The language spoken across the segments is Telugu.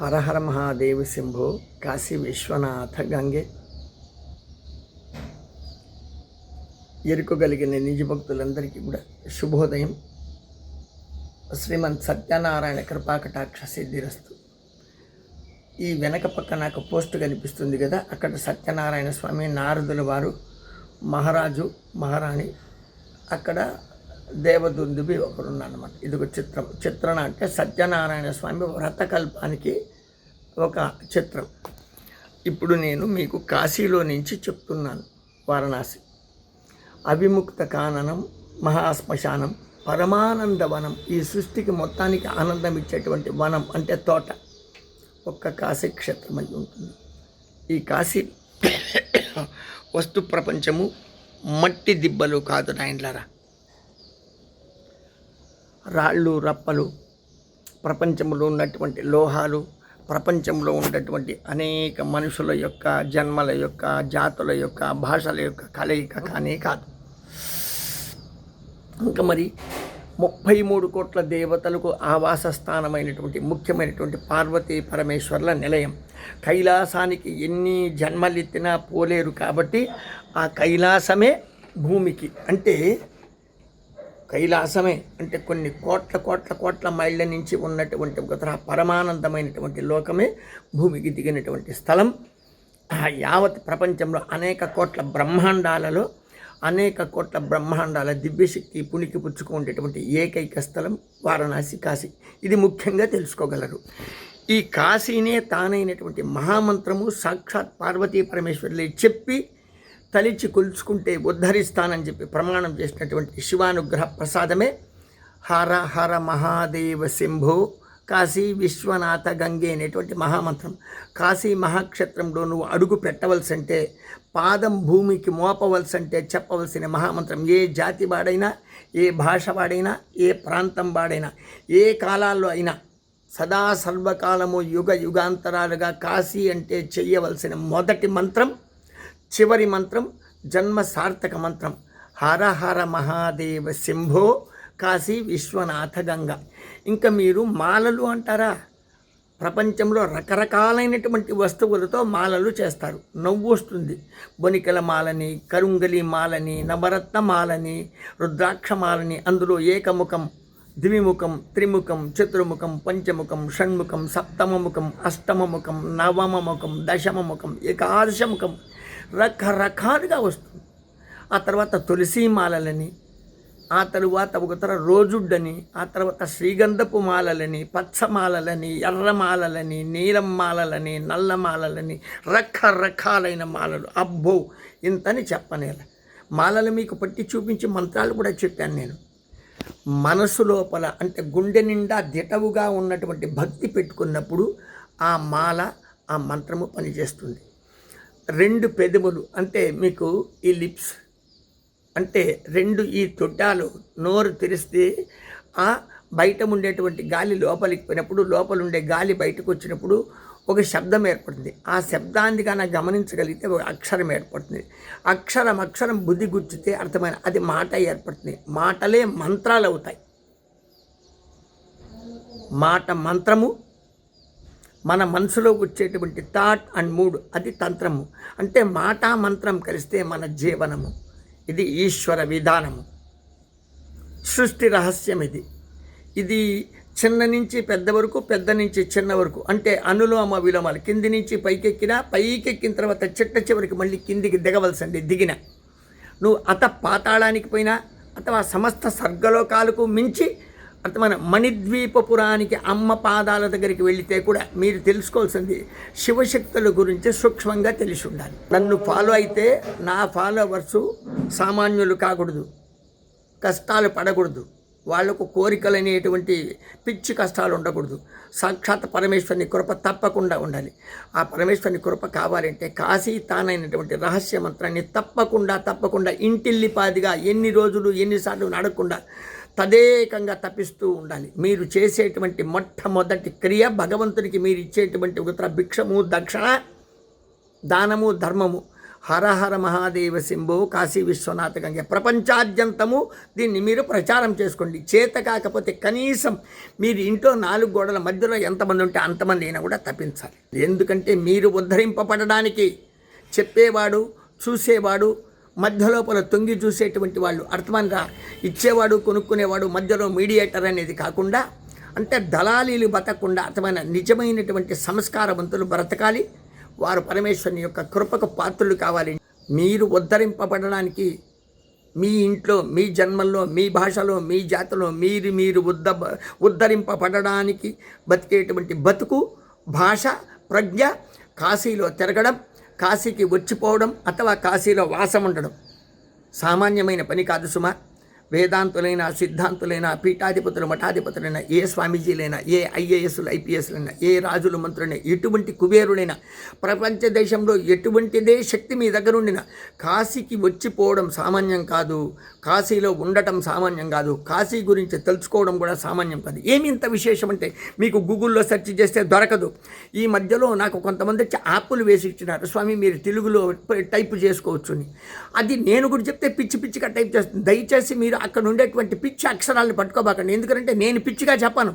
హరహర మహాదేవి శంభో కాశీ విశ్వనాథ గంగే. ఎరుకోగలిగిన నిజ భక్తులందరికీ కూడా శుభోదయం. శ్రీమంత్ సత్యనారాయణ కృపాకటాక్ష సిద్ధిరస్తు. ఈ వెనక పక్క నాకు పోస్ట్ కనిపిస్తుంది కదా అక్కడ సత్యనారాయణ స్వామి నారదుల వారు మహారాజు మహారాణి అక్కడ దేవదుందుబి ఒకరున్నానమాట ఇది ఒక చిత్రం. చిత్రం అంటే సత్యనారాయణ స్వామి వ్రతకల్పానికి ఒక చిత్రం. ఇప్పుడు నేను మీకు కాశీలో నుంచి చెప్తున్నాను వారణాసి. అవిముక్త కాననం మహాశ్మశానం పరమానంద వనం ఈ సృష్టికి మొత్తానికి ఆనందం ఇచ్చేటువంటి వనం అంటే తోట. ఒక్క కాశీ క్షేత్రం అయి ఉంటుంది. ఈ కాశీ వస్తు ప్రపంచము మట్టి దిబ్బలు కాదు నాయన్లారా. రాళ్ళు రప్పలు ప్రపంచంలో ఉన్నటువంటి లోహాలు ప్రపంచంలో ఉన్నటువంటి అనేక మనుషుల యొక్క జన్మల యొక్క జాతుల యొక్క భాషల యొక్క కలయిక కానీ కాదు. ఇంకా మరి ముప్పై మూడు కోట్ల దేవతలకు ఆవాస స్థానమైనటువంటి ముఖ్యమైనటువంటి పార్వతీ పరమేశ్వర్ల నిలయం. కైలాసానికి ఎన్ని జన్మలెత్తినా పోలేరు కాబట్టి ఆ కైలాసమే భూమికి. అంటే కైలాసమే అంటే కొన్ని కోట్ల కోట్ల కోట్ల మైళ్ళ నుంచి ఉన్నటువంటి ఒక పరమానందమైనటువంటి లోకమే భూమికి దిగినటువంటి స్థలం. ఆ యావత్ ప్రపంచంలో అనేక కోట్ల బ్రహ్మాండాలలో అనేక కోట్ల బ్రహ్మాండాల దివ్యశక్తి పుణికి పుచ్చుకునేటటువంటి ఏకైక స్థలం వారణాసి కాశీ. ఇది ముఖ్యంగా తెలుసుకోగలరు. ఈ కాశీనే తానైనటువంటి మహామంత్రము సాక్షాత్ పార్వతీ పరమేశ్వరులే చెప్పి తలిచి కొలుచుకుంటే ఉద్ధరిస్తానని చెప్పి ప్రమాణం చేసినటువంటి శివానుగ్రహ ప్రసాదమే. హర హర మహాదేవ శంభో కాశీ విశ్వనాథ గంగే అనేటువంటి మహామంత్రం. కాశీ మహాక్షేత్రంలో నువ్వు అడుగు పెట్టవలసి అంటే పాదం భూమికి మోపవలసి అంటే చెప్పవలసిన మహామంత్రం ఏ జాతి వాడైనా ఏ భాష వాడైనా ఏ ప్రాంతం వాడైనా ఏ కాలాల్లో అయినా సదా సర్వకాలము యుగ యుగాంతరాలుగా కాశీ అంటే చెయ్యవలసిన మొదటి మంత్రం చివరి మంత్రం జన్మ సార్థక మంత్రం. హర హర మహాదేవ శంభో కాశీ విశ్వనాథ గంగ. ఇంకా మీరు మాలలు అంటారా? ప్రపంచంలో రకరకాలైనటువంటి వస్తువులతో మాలలు చేస్తారు. నవ్వు వస్తుంది. బొనికల మాలని కరుంగలి మాలని నవరత్న మాలని రుద్రాక్ష మాలని అందులో ఏకముఖం ద్విముఖం త్రిముఖం చతుర్ముఖం పంచముఖం షణ్ముఖం సప్తమముఖం అష్టమముఖం నవమముఖం దశమముఖం ఏకాదశముఖం. రకరకాలుగా వస్తుంది. ఆ తర్వాత తులసి మాలలని ఆ తరువాత ఒకతర రోజుడ్డని ఆ తర్వాత శ్రీగంధపు మాలలని పచ్చమాలలని ఎర్రమాలలని నీలం మాలలని నల్ల మాలలని రకరకాలైన మాలలు. అబ్బో! ఇంతని చెప్పనేల. మాలలు మీకు పట్టి చూపించి మంత్రాలు కూడా చెప్పాను నేను. మనసు లోపల అంటే గుండె నిండా దిటవుగా ఉన్నటువంటి భక్తి పెట్టుకున్నప్పుడు ఆ మాల ఆ మంత్రము పనిచేస్తుంది. రెండు పెదవులు అంటే మీకు ఈ లిప్స్ అంటే రెండు ఈ తొట్టాలు నోరు తెరిస్తే ఆ బయట ఉండేటువంటి గాలి లోపలికి పోయినప్పుడు లోపల ఉండే గాలి బయటకు వచ్చినప్పుడు ఒక శబ్దం ఏర్పడుతుంది. ఆ శబ్దాన్ని కానీ గమనించగలిగితే ఒక అక్షరం ఏర్పడుతుంది. అక్షరం అక్షరం బుద్ధి గుచ్చితే అర్థమైన అది మాట ఏర్పడుతుంది. మాటలే మంత్రాలు అవుతాయి. మాట మంత్రము మన మనసులో వచ్చేటువంటి థాట్ అండ్ మూడ్ అది తంత్రము. అంటే మాట మంత్రం కలిస్తే మన జీవనము. ఇది ఈశ్వర విధానము. సృష్టి రహస్యం ఇది. ఇది చిన్న నుంచి పెద్ద వరకు పెద్ద నుంచి చిన్న వరకు. అంటే అనులోమ విలోమాలు. కింది నుంచి పైకెక్కినా పైకెక్కిన తర్వాత చిట్ట చివరికి మళ్ళీ కిందికి దిగవలసింది దిగిన. నువ్వు అత పాతాళానికి పోయినా అథవా సమస్త సర్గలోకాలకు మించి మన మణిద్వీపపురానికి అమ్మ పాదాల దగ్గరికి వెళితే కూడా మీరు తెలుసుకోవాల్సింది శివశక్తుల గురించి సూక్ష్మంగా తెలిసి ఉండాలి. నన్ను ఫాలో అయితే నా ఫాలోవర్స్ సామాన్యులు కాకూడదు. కష్టాలు పడకూడదు. వాళ్ళకు కోరికలు అనేటువంటి పిచ్చి కష్టాలు ఉండకూడదు. సాక్షాత్ పరమేశ్వరుని కృప తప్పకుండా ఉండాలి. ఆ పరమేశ్వరుని కృప కావాలంటే కాశీ తానైనటువంటి రహస్య మంత్రాన్ని తప్పకుండా తప్పకుండా ఇంటిల్లిపాదిగా ఎన్ని రోజులు ఎన్నిసార్లు నడకుండా తదేకంగా తప్పిస్తూ ఉండాలి. మీరు చేసేటువంటి మొట్టమొదటి క్రియ భగవంతునికి మీరు ఇచ్చేటువంటి ఉత్తర భిక్షము దక్షిణ దానము ధర్మము. హరహర మహాదేవ శంభో కాశీ విశ్వనాథ గంగ. ప్రపంచాద్యంతము దీన్ని మీరు ప్రచారం చేసుకోండి. చేత కాకపోతే కనీసం మీరు ఇంట్లో నాలుగు గోడల మధ్యలో ఎంతమంది ఉంటే అంతమంది అయినా కూడా తప్పించాలి. ఎందుకంటే మీరు ఉద్ధరింపబడడానికి చెప్పేవాడు చూసేవాడు మధ్యలోపల తొంగి చూసేటువంటి వాళ్ళు అర్థమంగా? ఇచ్చేవాడు కొనుక్కునేవాడు మధ్యలో మీడియేటర్ అనేది కాకుండా అంటే దళాలీలు బతకకుండా అర్థమైన నిజమైనటువంటి సంస్కారవంతులు బ్రతకాలి. వారు పరమేశ్వరుని యొక్క కృపకు పాత్రులు కావాలి. మీరు ఉద్ధరింపబడడానికి మీ ఇంట్లో మీ జన్మల్లో మీ భాషలో మీ జాతిలో మీరు మీరు ఉద్ధ ఉద్ధరింపబడడానికి బతికేటువంటి బతుకు భాష ప్రజ్ఞ కాశీలో తిరగడం కాశీకి వచ్చిపోవడం అథవా కాశీలో వాసం ఉండడం సామాన్యమైన పని కాదు సుమా. వేదాంతులైన సిద్ధాంతులైన పీఠాధిపతులు మఠాధిపతులైన ఏ స్వామీజీలైనా ఏ ఐఏఎస్లు ఐపీఎస్లైనా ఏ రాజులు మంత్రులైనా ఎటువంటి కుబేరుడైనా ప్రపంచ దేశంలో ఎటువంటిదే శక్తి మీ దగ్గర ఉండిన కాశీకి వచ్చిపోవడం సామాన్యం కాదు. కాశీలో ఉండటం సామాన్యం కాదు. కాశీ గురించి తెలుసుకోవడం కూడా సామాన్యం కాదు. ఏమి ఇంత విశేషం అంటే మీకు గూగుల్లో సెర్చ్ చేస్తే దొరకదు. ఈ మధ్యలో నాకు కొంతమంది వచ్చి యాప్లు వేసి ఇచ్చినారు. స్వామి మీరు తెలుగులో టైప్ చేసుకోవచ్చు అని అది నేను కూడా చెప్తే పిచ్చి పిచ్చిగా టైప్ చేస్తుంది దయచేసి మీరు అక్కడ ఉండేటువంటి పిచ్చి అక్షరాలను పట్టుకోబాకండి. ఎందుకంటే నేను పిచ్చిగా చెప్పాను.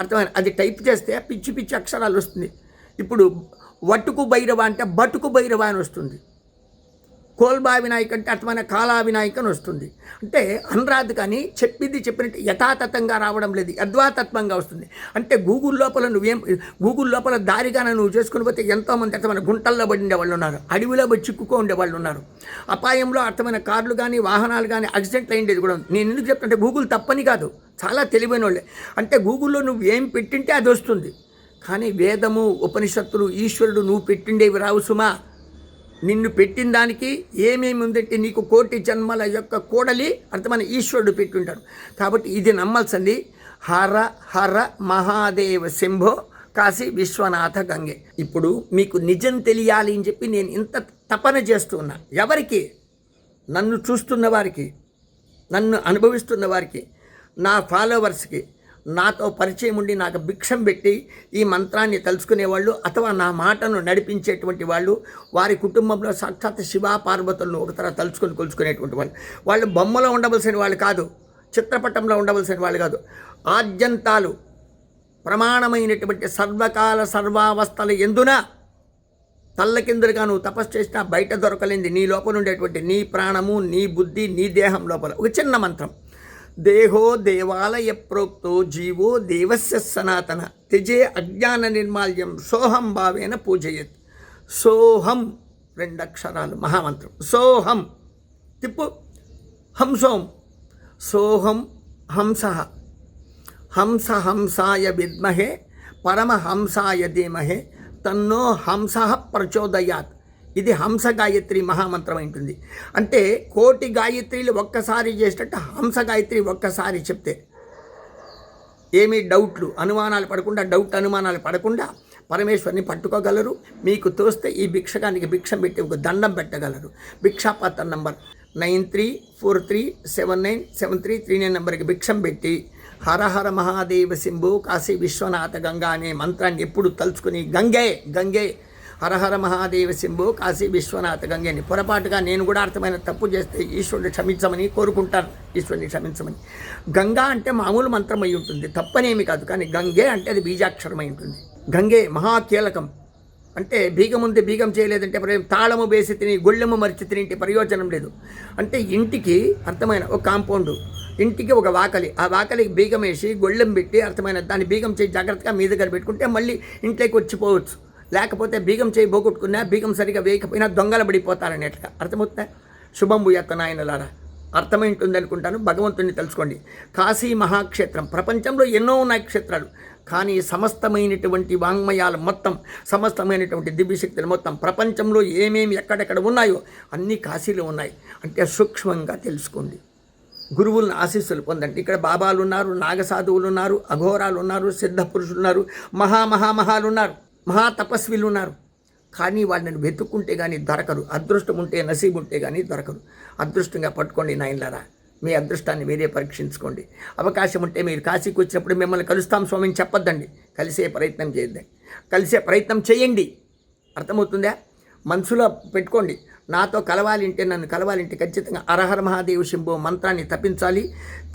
అర్థమైన అది టైప్ చేస్తే పిచ్చి పిచ్చి అక్షరాలు వస్తుంది. ఇప్పుడు వట్టుకు భైరవ అంటే బటుకు భైరవ అని వస్తుంది. కోల్బా వినాయక్ అంటే అర్థమైన కాలా వినాయక్ అని వస్తుంది. అంటే అనరాదు కానీ చెప్పింది చెప్పినట్టు యథాతథంగా రావడం లేదు యద్వాతత్వంగా వస్తుంది. అంటే గూగుల్ లోపల నువ్వేం గూగుల్ లోపల దారిగానే నువ్వు చేసుకుని పోతే ఎంతోమంది అర్థమైన గుంటల్లో పడి వాళ్ళు ఉన్నారు అడవిలో పోయి చిక్కుకో ఉండే వాళ్ళు ఉన్నారు అపాయంలో అర్థమైన కార్లు కానీ వాహనాలు కానీ యాక్సిడెంట్ అయ్యేది కూడా. నేను ఎందుకు చెప్తుంటే గూగుల్ తప్పని కాదు చాలా తెలివైన వాళ్ళే అంటే గూగుల్లో నువ్వు ఏం పెట్టింటే అది వస్తుంది. కానీ వేదము ఉపనిషత్తులు ఈశ్వరుడు నువ్వు పెట్టిండేవి రావు సుమా. నిన్ను పెట్టిన దానికి ఏమేమి ఉందంటే నీకు కోటి జన్మల యొక్క కోడలి అర్థమైన ఈశ్వరుడు పెట్టుంటాడు. కాబట్టి ఇది నమ్మాల్సింది. హర హర మహాదేవ శంభో కాశీ విశ్వనాథ గంగే. ఇప్పుడు మీకు నిజం తెలియాలి అని చెప్పి నేను ఇంత తపన చేస్తున్నా. ఎవరికి? నన్ను చూస్తున్న వారికి. నన్ను అనుభవిస్తున్న వారికి. నా ఫాలోవర్స్కి. నాతో పరిచయం ఉండి నాకు భిక్షం పెట్టి ఈ మంత్రాన్ని తలుచుకునేవాళ్ళు అథవా నా మాటను నడిపించేటువంటి వాళ్ళు వారి కుటుంబంలో సాక్షాత్ శివ పార్వతులను ఒకతర తలుచుకొని కొలుచుకునేటువంటి వాళ్ళు. వాళ్ళు బొమ్మలో ఉండవలసిన వాళ్ళు కాదు చిత్రపటంలో ఉండవలసిన వాళ్ళు కాదు. ఆద్యంతాలు ప్రమాణమైనటువంటి సర్వకాల సర్వావస్థల ఎందున తల్లకిందులుగా నువ్వు తపస్సు చేసినా బయట దొరకలేంది నీ లోపల ఉండేటువంటి నీ ప్రాణము నీ బుద్ధి నీ దేహం లోపల. ఒక చిన్న మంత్రం. దేహో దేవాలయ ప్రోక్తో జీవో దేవస్య సనాతన. త్యజే అజ్ఞాన నిర్మాల్యం సోహం భావేన పూజయత్. సోహం రెండు అక్షరాలు మహామంత్రం. సోహం తిప్పు హంసోం. సోహం హంస. హంస హంసాయ విద్మహే పరమహంసాయ ధీమహే. తన్నో హంస ప్రచోదయాత్. ఇది హంస గాయత్రి మహామంత్రం ఉంటుంది అంటే కోటి గాయత్రిలు ఒక్కసారి చేసేటట్టు హంస గాయత్రి ఒక్కసారి చెప్తే. ఏమీ డౌట్లు అనుమానాలు పడకుండా డౌట్ అనుమానాలు పడకుండా పరమేశ్వరిని పట్టుకోగలరు. మీకు తోస్తే ఈ భిక్షకానికి భిక్షం పెట్టి ఒక దండం పెట్టగలరు. భిక్షాపాత్ర number nine three four three seven nine seven three three nine నెంబర్కి భిక్షం పెట్టి హరహర మహాదేవ శంభు కాశీ విశ్వనాథ గంగా అనే మంత్రాన్ని ఎప్పుడు తలుచుకుని గంగే గంగే హరహర మహాదేవ శంభు కాశీ విశ్వనాథ గంగని పొరపాటుగా నేను కూడా అర్థమైన తప్పు చేస్తే ఈశ్వరుని క్షమించమని కోరుకుంటాను ఈశ్వరుని క్షమించమని. గంగా అంటే మామూలు మంత్రం అయి ఉంటుంది. తప్పనేమి కాదు. కానీ గంగే అంటే అది బీజాక్షరమై ఉంటుంది. గంగే మహాకీలకం. అంటే బీగం ఉంది బీగం చేయలేదంటే తాళము వేసి తిని గొళ్ళెము మరిచి తిని ప్రయోజనం లేదు. అంటే ఇంటికి అర్థమైన ఒక కాంపౌండు. ఇంటికి ఒక వాకలి. ఆ వాకలికి బీగం వేసి గొళ్ళెం పెట్టి అర్థమైన దాన్ని బీగం చేసి జాగ్రత్తగా మీ దగ్గర పెట్టుకుంటే మళ్ళీ ఇంట్లోకి వచ్చిపోవచ్చు. లేకపోతే బీగం చేయి పోగొట్టుకున్నా బీగం సరిగా వేయకపోయినా దొంగలు పడిపోతారనేట్లుగా అర్థమవుతుందా? శుభంబు భూయత్త నాయనలారా. అర్థమైంటుంది అనుకుంటాను భగవంతుని తెలుసుకోండి. కాశీ మహాక్షేత్రం ప్రపంచంలో ఎన్నో ఉన్నాయి క్షేత్రాలు. కానీ సమస్తమైనటువంటి వాంగ్మయాలు మొత్తం సమస్తమైనటువంటి దివ్యశక్తులు మొత్తం ప్రపంచంలో ఏమేమి ఎక్కడెక్కడ ఉన్నాయో అన్నీ కాశీలో ఉన్నాయి. అంటే సూక్ష్మంగా తెలుసుకోండి. గురువులను ఆశీస్సులు పొందండి. ఇక్కడ బాబాలు ఉన్నారు నాగసాధువులు ఉన్నారు అఘోరాలు ఉన్నారు సిద్ధ పురుషులు ఉన్నారు మహామహామహాలు ఉన్నారు మహాతపస్విలు ఉన్నారు. కానీ వాళ్ళని వెతుక్కుంటే కానీ దొరకరు. అదృష్టం ఉంటే నసీబు ఉంటే కానీ దొరకరు. అదృష్టంగా పట్టుకోండి నాయనలారా. మీ అదృష్టాన్ని మీరే పరీక్షించుకోండి. అవకాశం ఉంటే మీరు కాశీకి వచ్చినప్పుడు మిమ్మల్ని కలుస్తాం స్వామిని చెప్పొద్దండి. కలిసే ప్రయత్నం చేయండి కలిసే ప్రయత్నం చేయండి. అర్థమవుతుందా? మనసులో పెట్టుకోండి. నాతో కలవాలింటే నన్ను కలవాలింటే ఖచ్చితంగా అరహర మహాదేవ శంభో మంత్రాన్ని తప్పించాలి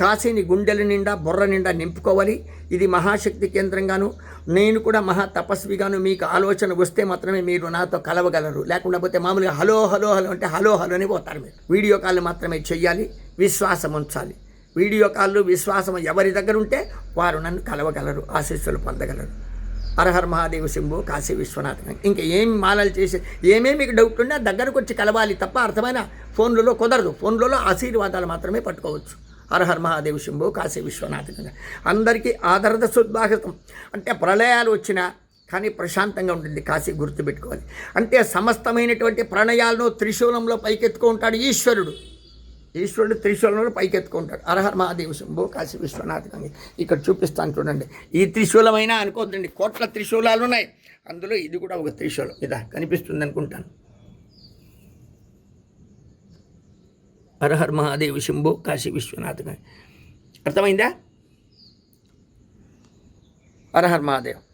కాశీని గుండెల నిండా బుర్ర నిండా నింపుకోవాలి. ఇది మహాశక్తి కేంద్రంగాను నేను కూడా మహా తపస్విగాను. మీకు ఆలోచన వస్తే మాత్రమే మీరు నాతో కలవగలరు. లేకుండా పోతే మామూలుగా హలో హలో హలో అంటే హలో హలో అని పోతారు మీరు. వీడియో కాల్ మాత్రమే చెయ్యాలి విశ్వాసం ఉంచాలి. వీడియో కాళ్ళు విశ్వాసం ఎవరి దగ్గర ఉంటే వారు నన్ను కలవగలరు ఆశీస్సులు పొందగలరు. హరహర మహాదేవ శంభు కాశీ విశ్వనాథ్. ఇంకా ఏం మాలలు చేసి ఏమేమి మీకు డౌట్ ఉన్నా దగ్గరకు వచ్చి కలవాలి తప్ప అర్థమైన ఫోన్లలో కుదరదు. ఫోన్లలో ఆశీర్వాదాలు మాత్రమే పట్టుకోవచ్చు. హరహర్ మహాదేవ శంభు కాశీ విశ్వనాథ్. అందరికీ ఆదరద సుద్భాగతం. అంటే ప్రళయాలు వచ్చినా కానీ ప్రశాంతంగా ఉంటుంది. కాశీ గుర్తుపెట్టుకోవాలి. అంటే సమస్తమైనటువంటి ప్రణయాలను త్రిశూలంలో పైకెత్తుకుంటాడు ఈశ్వరుడు. ఈశ్వరుడు త్రిశూలంలో పైకెత్తుకుంటాడు. అరహర్ మహాదేవ శంభో కాశీ విశ్వనాథ్ అని ఇక్కడ చూపిస్తాను చూడండి. ఈ త్రిశూలమైనా అనుకోద్దండి కోట్ల త్రిశూలాలు ఉన్నాయి. అందులో ఇది కూడా ఒక త్రిశూలం. ఇదా కనిపిస్తుంది అనుకుంటాను. అర్హర్ మహాదేవ శంభో కాశీ విశ్వనాథ్ అని అర్థమైందా? అర్హర్ మహాదేవ్.